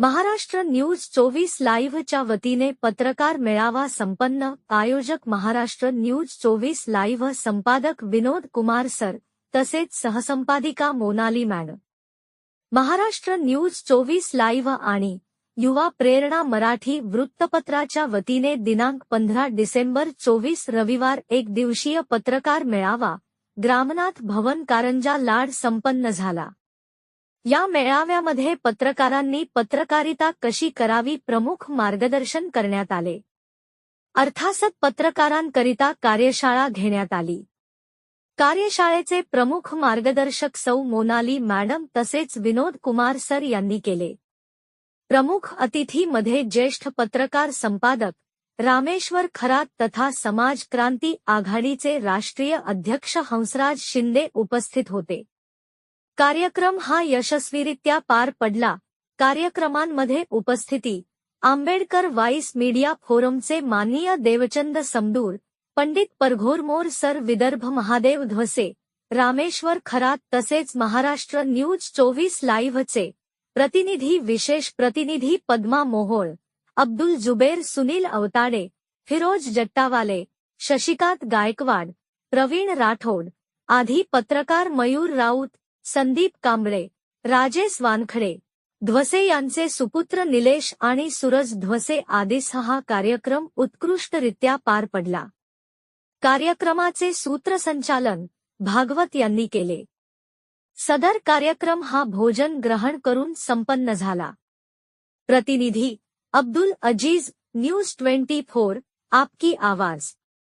Maharashtra news चोवीस लाईव्हच्या वतीने पत्रकार मेळावा संपन्न. आयोजक महाराष्ट्र न्यूज चोवीस लाईव्ह संपादक विनोद कुमार सर तसेच सहसंपादिका मोनाली मॅडम. महाराष्ट्र न्यूज चोवीस लाईव्ह आणि युवा प्रेरणा मराठी वृत्तपत्राच्या वतीने दिनांक पंधरा डिसेंबर चोवीस रविवार एक दिवसीय पत्रकार मेळावा ग्रामनाथ भवन कारंजा लाड संपन्न झाला. या मेळाव्यामध्ये पत्रकारांनी पत्रकारिता कशी करावी प्रमुख मार्गदर्शन करण्यात आले. अर्थासत पत्रकारांकरिता कार्यशाळा घेण्यात आली. कार्यशाळेचे प्रमुख मार्गदर्शक सौ मोनाली मॅडम तसेच विनोद कुमार सर यांनी केले. प्रमुख अतिथीमध्ये ज्येष्ठ पत्रकार संपादक रामेश्वर खरात तथा समाज क्रांती आघाडीचे राष्ट्रीय अध्यक्ष हंसराज शिंदे उपस्थित होते. कार्यक्रम हा यशस्वीरित्या पार पडला. कार्यक्रमांमध्ये उपस्थिती. आंबेडकर वाईस मीडिया फोरमचे माननीय देवचंद समदूर पंडित परघोरमोर सर विदर्भ महादेव ध्वसे रामेश्वर खरात तसेच महाराष्ट्र न्यूज चोवीस लाईव्हचे प्रतिनिधी विशेष प्रतिनिधी पद्मा मोहोळ अब्दुल जुबेर सुनील अवताडे फिरोज जट्टावाले शशिकांत गायकवाड प्रवीण राठोड आधी पत्रकार मयूर राऊत संदीप कांबळे राजेश वानखडे ध्वसे यांचे सुपुत्र निलेश आणि सूरज ध्वसे आदीसह हा कार्यक्रम उत्कृष्टरित्या पार पडला. कार्यक्रमाचे सूत्रसंचालन भागवत यांनी केले. सदर कार्यक्रम हा भोजन ग्रहण करून संपन्न झाला. प्रतिनिधी Abdul Aziz news twenty four आपकी आवाज.